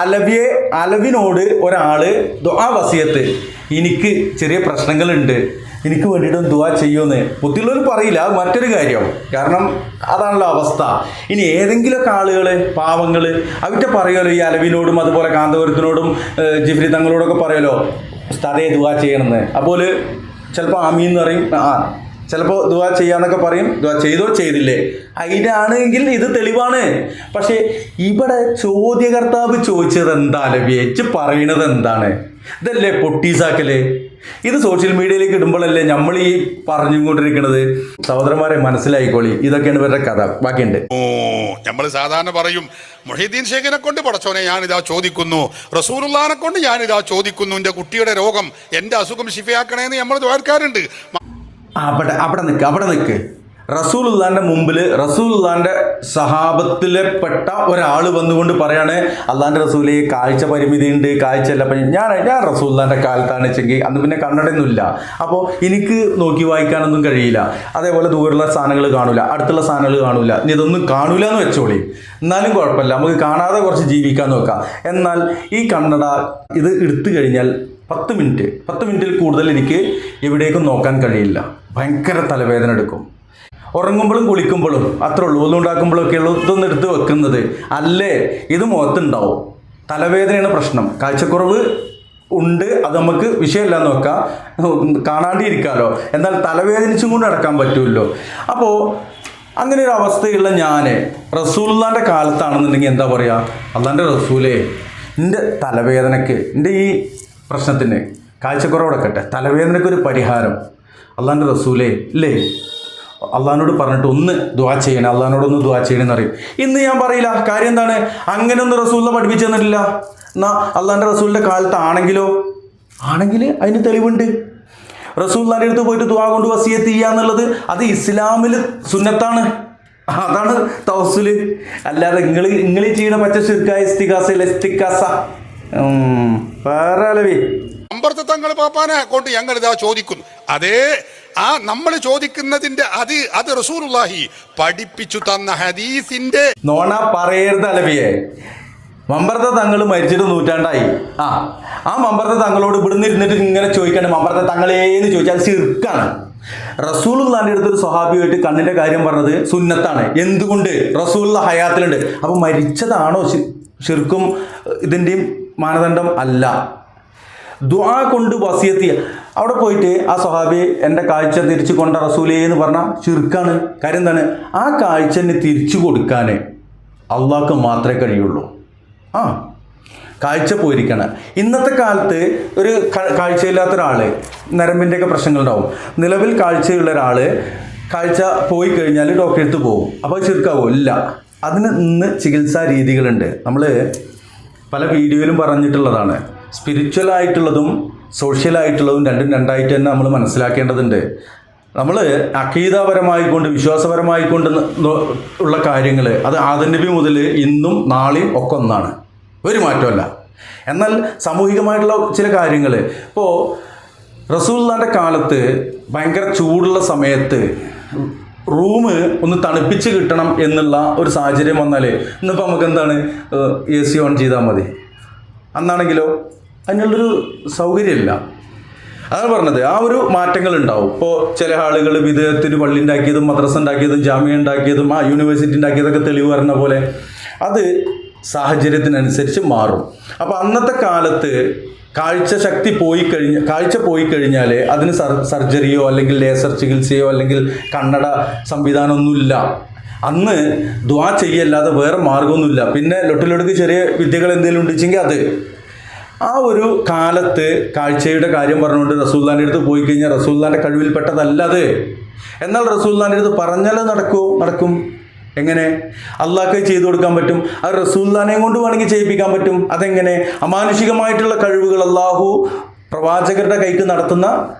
അലവിയെ അലവിനോട് ഒരാൾ ദുആ വസിയത്ത് എനിക്ക് ചെറിയ പ്രശ്നങ്ങളുണ്ട്. എനിക്ക് വേണ്ടിയിട്ടും ദുവാ ചെയ്യുമെന്ന് ബുദ്ധിയുള്ളവർ പറയില്ല മറ്റൊരു കാര്യം. കാരണം അതാണല്ലോ അവസ്ഥ. ഇനി ഏതെങ്കിലുമൊക്കെ ആളുകൾ പാവങ്ങൾ അവറ്റ പറയുമല്ലോ ഈ അലവിനോടും അതുപോലെ കാന്തപുരത്തിനോടും ജിഫ്രി തങ്ങളോടൊക്കെ പറയുമല്ലോ ഉസ്താദേ ദുവാ ചെയ്യണമെന്ന്. അപ്പോൾ ചിലപ്പോൾ ആമീൻ എന്ന് പറയും. ആ ചിലപ്പോൾ ദുവാ ചെയ്യാന്നൊക്കെ പറയും. ദുവാ ചെയ്തോ ചെയ്തില്ലേ? അതിനാണെങ്കിൽ ഇത് തെളിവാണ്. പക്ഷേ ഇവിടെ ചോദ്യകർത്താവ് ചോദിച്ചത് എന്താ ലഭ്യച്ച് പറയണത് എന്താണ് ഇതല്ലേ പൊട്ടീസാക്കൽ? ഇത് സോഷ്യൽ മീഡിയയിലേക്ക് ഇടുമ്പോഴല്ലേ നമ്മൾ ഈ പറഞ്ഞുകൊണ്ടിരിക്കുന്നത് സഹോദരന്മാരെ മനസ്സിലായിക്കോളി. ഇതൊക്കെയാണ് ഇവരുടെ കഥ. ബാക്കിയുണ്ട്. ഓ നമ്മൾ സാധാരണ പറയും മൊഹീദ്ദീൻ ഷേഖിനെ കൊണ്ട് പടച്ചോനെ ഞാനിതാ ചോദിക്കുന്നു. റസൂലുള്ളാനെ കൊണ്ട് ഞാനിതാ ചോദിക്കുന്നു. എന്റെ കുട്ടിയുടെ രോഗം എന്റെ അസുഖം ശിഫയാക്കണേന്ന് നമ്മൾ ദ്വാരക്കാരുണ്ട്. അവിടെ അവിടെ നിൽക്ക് അവിടെ നിൽക്ക് റസൂലുള്ളാന്റെ മുമ്പിൽ റസൂലുള്ളാന്റെ സഹാബത്തിലെ പെട്ട ഒരാൾ വന്നുകൊണ്ട് പറയാണ് അള്ളാന്റെ റസൂലെ കാഴ്ച പരിമിതി ഉണ്ട് കാഴ്ച അല്ല ഞാൻ ഞാൻ റസൂലുള്ളാന്റെ കാലത്താണ് വെച്ചെങ്കിൽ അന്ന് പിന്നെ കണ്ണടയൊന്നുമില്ല. അപ്പോൾ എനിക്ക് നോക്കി വായിക്കാനൊന്നും കഴിയില്ല. അതേപോലെ ദൂരെയുള്ള സാധനങ്ങൾ കാണൂല അടുത്തുള്ള സാധനങ്ങൾ കാണൂല. ഇനി ഇതൊന്നും കാണൂല എന്ന് വെച്ചോളി. എന്നാലും കുഴപ്പമില്ല നമുക്ക് കാണാതെ കുറച്ച് ജീവിക്കാൻ നോക്കാം. എന്നാൽ ഈ കണ്ണട ഇത് എടുത്തു കഴിഞ്ഞാൽ പത്ത് മിനിറ്റ് പത്ത് മിനിറ്റിൽ കൂടുതൽ എനിക്ക് എവിടേക്കും നോക്കാൻ കഴിയില്ല. ഭയങ്കര തലവേദന എടുക്കും. ഉറങ്ങുമ്പോഴും കുളിക്കുമ്പോഴും അത്ര ഉള്ളൂ. ഒന്നുണ്ടാക്കുമ്പോഴൊക്കെ ഉള്ളൂ. ഇതൊന്നും എടുത്ത് വെക്കുന്നത് അല്ലേ? ഇത് മുഖത്തുണ്ടാവും. തലവേദനയാണ് പ്രശ്നം. കാഴ്ചക്കുറവ് ഉണ്ട്. അത് നമുക്ക് വിഷയമല്ല നോക്കാം. കാണാണ്ടിരിക്കാമല്ലോ എന്നാൽ തലവേദനിച്ചും കൊണ്ട് നടക്കാൻ പറ്റുമല്ലോ അപ്പോൾ അങ്ങനെ ഒരു അവസ്ഥയുള്ള ഞാൻ റസൂലിന്റെ കാലത്താണെന്നുണ്ടെങ്കിൽ എന്താ പറയുക അള്ളാന്റെ റസൂലേ എന്റെ തലവേദനയ്ക്ക് എന്റെ ഈ പ്രശ്നത്തിന് കാഴ്ചക്കുറവടക്കട്ടെ. തലവേദനയ്ക്ക് ഒരു പരിഹാരം. അള്ളാന്റെ റസൂലേ ഇല്ലേ? അള്ളഹാനോട് പറഞ്ഞിട്ട് ഒന്ന് ദുവാ ചെയ്യണം അള്ളഹാനോടൊന്ന് ദുവാ ചെയ്യണമെന്ന് അറിയും ഇന്ന് ഞാൻ പറയില്ല കാര്യം എന്താണ്? അങ്ങനെ ഒന്നും റസൂലിനെ പഠിപ്പിച്ചു തന്നിട്ടില്ല എന്നാ അള്ളാന്റെ റസൂലിന്റെ കാലത്താണെങ്കിലോ ആണെങ്കിൽ അതിന് തെളിവുണ്ട്. റസൂല്ലാന്റെ അടുത്ത് പോയിട്ട് ദുവാ കൊണ്ട് വസിയത്ത് ചെയ്യുക എന്നുള്ളത് അത് ഇസ്ലാമിൽ സുന്നത്താണ്. അതാണ് തവസുൽ അല്ലാതെ നിങ്ങൾ നിങ്ങൾ ചെയ്യണ പച്ച ശിർക്കായ ഇസ്തികാസ. അലവി അമ്പർത്ത തങ്ങൾ പാപ്പാനെ കൊണ്ട് ഞങ്ങൾ ഇതാ ചോദിക്കുന്നു. അതേ ആ നമ്മൾ ചോദിക്കുന്നതിന്റെ അത് അത് റസൂലുള്ളാഹി പഠിപ്പിച്ചു തന്ന ഹദീസിന്റെ നോണ പറയരുത് അലവിയെ. മമ്പർത്ത തങ്ങൾ മരിച്ചിട്ട് നൂറ്റാണ്ടായി. ആ ആ മമ്പർത്ത തങ്ങളോട് ഇവിടുന്ന് ഇരുന്നിട്ട് ഇങ്ങനെ ചോദിക്കണം. മമ്പർത്ത തങ്ങളേന്ന് ചോദിച്ചാൽ സിർക്കാണ് റസൂലുള്ളാന്റെ അടുത്ത് ഒരു സ്വഹാബിയായിട്ട് കണ്ണിന്റെ കാര്യം പറഞ്ഞത് സുന്നത്താണ്. എന്തുകൊണ്ട്? റസൂലുള്ള ഹയാത്തിലുണ്ട്. അപ്പൊ മരിച്ചതാണോ ശരിക്കും ശിർക്കും ഇതിന്റെയും മാനദണ്ഡം അല്ല. ദുആ കൊണ്ട് വസിയത്തിയ അവിടെ പോയിട്ട് ആ സ്വഹാബി എന്റെ കാഴ്ച തിരിച്ചു കൊണ്ട റസൂലേ എന്ന് പറഞ്ഞാൽ ചുരുക്കാണ് കാര്യം എന്താണ് ആ കാഴ്ചനെ തിരിച്ചു കൊടുക്കാൻ അള്ളാഹ്ക്ക് മാത്രമേ കഴിയുള്ളൂ. ആ കാഴ്ച പോയിരിക്കണം. ഇന്നത്തെ കാലത്ത് ഒരു കാഴ്ചയില്ലാത്ത ഒരാൾ നരമ്പിന്റെയൊക്കെ പ്രശ്നങ്ങളുണ്ടാവും. നിലവിൽ കാഴ്ചയുള്ള ഒരാൾ കാഴ്ച പോയി കഴിഞ്ഞാൽ ഡോക്ടറെ അടുത്ത് പോകും. അപ്പോൾ ചുരുക്കാവോ? ഇല്ല. അതിന് ഇന്ന് ചികിത്സാ രീതികളുണ്ട്. നമ്മൾ പല വീഡിയോയിലും പറഞ്ഞിട്ടുള്ളതാണ്. സ്പിരിച്വൽ ആയിട്ടുള്ളതും സോഷ്യൽ ആയിട്ടുള്ളതും രണ്ടും രണ്ടായിട്ട് തന്നെ നമ്മൾ മനസ്സിലാക്കേണ്ടതുണ്ട്. നമ്മൾ അക്കീതാപരമായിക്കൊണ്ട് വിശ്വാസപരമായിക്കൊണ്ട് ഉള്ള കാര്യങ്ങൾ അത് ആദനബി മുതൽ ഇന്നും നാളെയും ഒക്കെ ഒന്നാണ്. ഒരു മാറ്റമല്ല എന്നാൽ സാമൂഹികമായിട്ടുള്ള ചില കാര്യങ്ങൾ ഇപ്പോൾ റസൂല്ലാന്റെ കാലത്ത് ഭയങ്കര ചൂടുള്ള സമയത്ത് റൂം ഒന്ന് തണുപ്പിച്ച് കിട്ടണം എന്നുള്ള ഒരു സാഹചര്യം വന്നാൽ ഇന്നിപ്പോൾ നമുക്ക് എന്താണ് എ സി ഓൺ ചെയ്താൽ മതി. അന്നാണെങ്കിലോ? അതിനുള്ളൊരു സൗകര്യമില്ല. അതാണ് പറഞ്ഞത്. ആ ഒരു മാറ്റങ്ങൾ ഉണ്ടാവും ഇപ്പോൾ ചില ആളുകൾ വിദേഹത്തിന് പള്ളി ഉണ്ടാക്കിയതും മദ്രസ ഉണ്ടാക്കിയതും ജാമ്യ ഉണ്ടാക്കിയതും ആ യൂണിവേഴ്സിറ്റി ഉണ്ടാക്കിയതൊക്കെ തെളിവ് പറഞ്ഞ പോലെ. അത് സാഹചര്യത്തിനനുസരിച്ച് മാറും. അപ്പോൾ അന്നത്തെ കാലത്ത് കാഴ്ച ശക്തി പോയി കഴിഞ്ഞ കാഴ്ച പോയി കഴിഞ്ഞാൽ അതിന് സർ സർജറിയോ അല്ലെങ്കിൽ ലേസർ ചികിത്സയോ അല്ലെങ്കിൽ കണ്ണട സംവിധാനമൊന്നുമില്ല. അന്ന് ദ്വാ ചെയ്യല്ലാതെ വേറെ മാർഗമൊന്നുമില്ല. പിന്നെ ലൊട്ടിലൊടുക്ക് ചെറിയ വിദ്യകൾ എന്തെങ്കിലും ഉണ്ടെങ്കിൽ അത്. ആ ഒരു കാലത്ത് കാഴ്ചയുടെ കാര്യം പറഞ്ഞുകൊണ്ട് റസൂല്ലാന്റെ അടുത്ത് പോയി കഴിഞ്ഞാൽ റസൂല്ലാന്റെ കഴിവിൽപ്പെട്ടതല്ലത് എന്നാൽ റസൂല്ലാന്റെ അടുത്ത് പറഞ്ഞാൽ നടക്കൂ നടക്കും. എങ്ങനെ? അള്ളാഹ്ക്ക് ചെയ്തു കൊടുക്കാൻ പറ്റും. അത് റസൂല്ലാനെയും കൊണ്ട് വേണമെങ്കിൽ ചെയ്യിപ്പിക്കാൻ പറ്റും. അതെങ്ങനെ? അമാനുഷികമായിട്ടുള്ള കഴിവുകൾ അള്ളാഹു പ്രവാചകരുടെ കൈക്ക് നടത്തുന്ന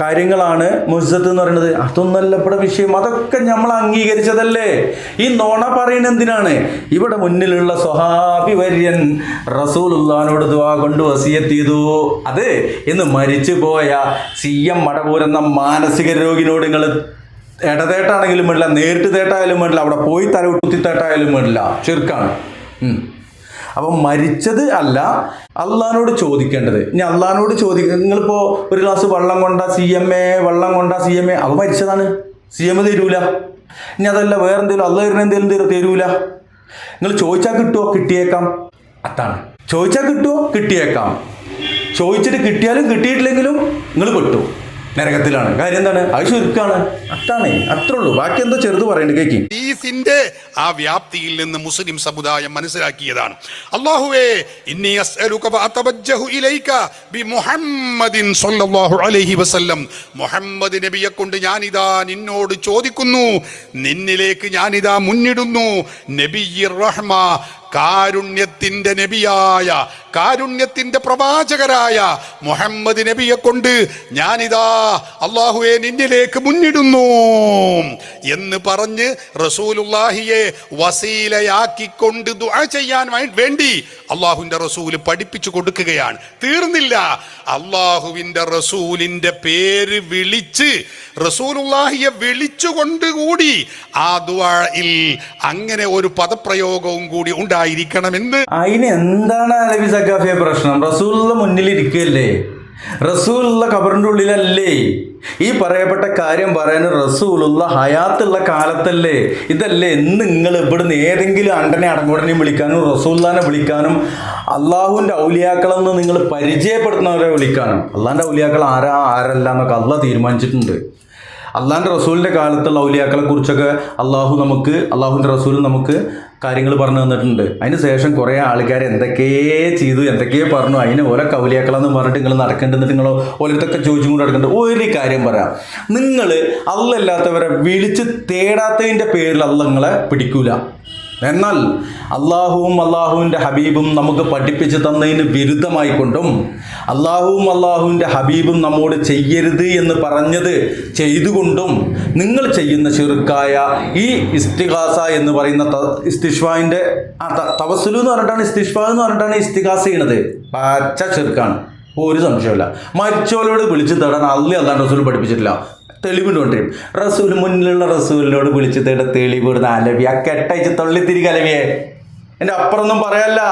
കാര്യങ്ങളാണ് മുസ്സത്ത് എന്ന് പറയുന്നത്. അതൊന്നല്ല ഇവിടെ വിഷയം. അതൊക്കെ നമ്മൾ അംഗീകരിച്ചതല്ലേ? ഈ നോണ പറയുന്ന എന്തിനാണ്? ഇവിടെ മുന്നിലുള്ള സ്വഹാബി വര്യൻ റസൂലുള്ളാനോട് ദുവാ കൊണ്ട് വസിയത്ത് ചെയ്തു. അത് ഇന്ന് മരിച്ചു പോയ സി എം മടപൂരെന്ന മാനസിക രോഗിനോട് നിങ്ങൾ ഇടതേട്ടാണെങ്കിലും വേണ്ടില്ല നേരിട്ട് തേട്ടായാലും വേണ്ടില്ല അവിടെ പോയി തല കുത്തി തേട്ടായാലും വേണ്ടില്ല ചെറുക്കാണ്. അപ്പം മരിച്ചത് അല്ല അള്ളഹാനോട് ചോദിക്കേണ്ടത്. ഇനി അള്ളഹാനോട് ചോദിക്കുക നിങ്ങളിപ്പോൾ ഒരു ഗ്ലാസ് വെള്ളം കൊണ്ട സി എം എ വെള്ളം കൊണ്ട സി എം എ അവ മരിച്ചതാണ്. സി എം എ തരൂല. ഇനി അതല്ല വേറെ എന്തെങ്കിലും അള്ള തരുന്ന എന്തെങ്കിലും തരും തരൂല. നിങ്ങൾ ചോദിച്ചാൽ കിട്ടുമോ കിട്ടിയേക്കാം. അതാണ്. ചോദിച്ചാൽ കിട്ടുമോ കിട്ടിയേക്കാം. ചോദിച്ചിട്ട് കിട്ടിയാലും കിട്ടിയിട്ടില്ലെങ്കിലും നിങ്ങൾ പെട്ടു നരകത്തിലാണ്. കാര്യം എന്താണ്? അത് ചുരുക്കാണ് അതാണ്. അത്രേ ഉള്ളൂ. ബാക്കി എന്തോ ചെറുത് പറയണ്ട കേക്കി. ഹദീസിന്റെ ആ വ്യാപ്തിയിൽ നിന്ന് മുസ്ലിം സമുദായം മനസ്സിലാക്കിയതാണ്. അള്ളാഹുവേ ഇന്നി അസ്അലുക വഅതവജ്ജഹു ഇലൈക ബി മുഹമ്മദിൻ സ്വല്ലല്ലാഹു അലൈഹി വസല്ലം. മുഹമ്മദ് നബിയെ കൊണ്ട് ഞാനിതാ നിന്നോട് ചോദിക്കുന്നു. നിന്നിലേക്ക് ഞാനിതാ മുന്നിടുന്നു. നബിയിർ റഹ്മ കാരുണ്യത്തിന്റെ നബിയായ കാരുണ്യത്തിന്റെ പ്രവാചകരായ മുഹമ്മദ് നബിയെ കൊണ്ട് ഞാനിതാ അള്ളാഹുവെ നിന്നിലേക്ക് മുന്നിടുന്നു എന്ന് പറഞ്ഞ് റസൂലുള്ളാഹിയെ വസീലയാക്കിക്കൊണ്ട് ദുആ ചെയ്യാൻ വേണ്ടി അള്ളാഹുവിന്റെ റസൂൽ പഠിപ്പിച്ചു കൊടുക്കുകയാണ്. തീർന്നില്ല. അള്ളാഹുവിന്റെ റസൂലിന്റെ പേര് വിളിച്ച് റസൂലുള്ളാഹിയെ വിളിച്ചുകൊണ്ട് കൂടി ആ ദുആയിൽ അങ്ങനെ ഒരു പദപ്രയോഗവും കൂടി ഉണ്ടായിരിക്കണമെന്ന് അതിന് എന്താണ് അലബി സക്കാഫിയ പ്രശ്നം? റസൂലുള്ള മുന്നിൽ ഇരിക്കുകയല്ലേ? റസൂലുള്ള കബറിന്റെ ഉള്ളിലല്ലേ? ഈ പറയപ്പെട്ട കാര്യം പറയാൻ റസൂലുള്ള ഹയാത്തുള്ള കാലത്തല്ലേ? ഇതല്ലേ? എന്ന് നിങ്ങൾ ഇവിടുന്ന് ഏതെങ്കിലും അണ്ടനെ അടങ്ങുടനെയും വിളിക്കാനും റസൂല്ലാനെ വിളിക്കാനും അള്ളാഹുവിന്റെ ഔലിയാക്കളെന്ന് നിങ്ങൾ പരിചയപ്പെടുത്തുന്നവരെ വിളിക്കാനും. അള്ളാഹിന്റെ ഔലിയാക്കൾ ആരാ ആരല്ല എന്നൊക്കെ അള്ളാഹ് തീരുമാനിച്ചിട്ടുണ്ട്. അള്ളാഹിന്റെ റസൂലിന്റെ കാലത്തുള്ള ഔലിയാക്കളെ കുറിച്ചൊക്കെ അള്ളാഹു നമുക്ക് അള്ളാഹുവിന്റെ റസൂൽ നമുക്ക് കാര്യങ്ങൾ പറഞ്ഞു തന്നിട്ടുണ്ട്. അതിന് ശേഷം കുറേ ആൾക്കാർ എന്തൊക്കെയേ ചെയ്തു എന്തൊക്കെയോ പറഞ്ഞു അതിന് ഓരോ കൗലിയാക്കളെന്ന് പറഞ്ഞിട്ട് നിങ്ങൾ നടക്കേണ്ടത് നിങ്ങൾ ഓരോരുത്തൊക്കെ ചോദിച്ചും കൊണ്ട് നടക്കേണ്ടത്. ഒരു കാര്യം പറയാം. നിങ്ങൾ അല്ലല്ലാത്തവരെ വിളിച്ച് തേടാത്തതിന്റെ പേരിൽ അല്ല നിങ്ങളെ പിടിക്കൂല. എന്നാൽ അള്ളാഹുവും അള്ളാഹുവിന്റെ ഹബീബും നമുക്ക് പഠിപ്പിച്ചു തന്നതിന് വിരുദ്ധമായിക്കൊണ്ടും അള്ളാഹുവും അള്ളാഹുവിന്റെ ഹബീബും നമ്മോട് ചെയ്യരുത് എന്ന് പറഞ്ഞത് ചെയ്തുകൊണ്ടും നിങ്ങൾ ചെയ്യുന്ന ചെറുക്കായ ഈ ഇസ്തിഹാസ എന്ന് പറയുന്ന ഇസ്തിഷ്വാന്റെ ആ ത- തവസ്സുലു എന്ന് പറഞ്ഞിട്ടാണ് ഇസ്തിഷ്വ എന്ന് പറഞ്ഞിട്ടാണ് ഇസ്തിഹാസ ചെയ്യണത്. പച്ച ചെറുക്കാണ്. ഒരു സംശയമില്ല മരിച്ചവരോട് വിളിച്ച് തേടാൻ അള്ളി അല്ലാണ്ട് റസൂൽ പഠിപ്പിച്ചിട്ടില്ല. തെളിവിന് കൊണ്ടുവരും റസൂൽ മുന്നിലുള്ള റസൂലിനോട് വിളിച്ചു തേട തെളിവ് ഇടുന്ന അലവി ആ കെട്ടയച്ച് തള്ളിത്തിരിക അലവിയെ. എന്റെ അപ്പുറമൊന്നും പറയല്ല.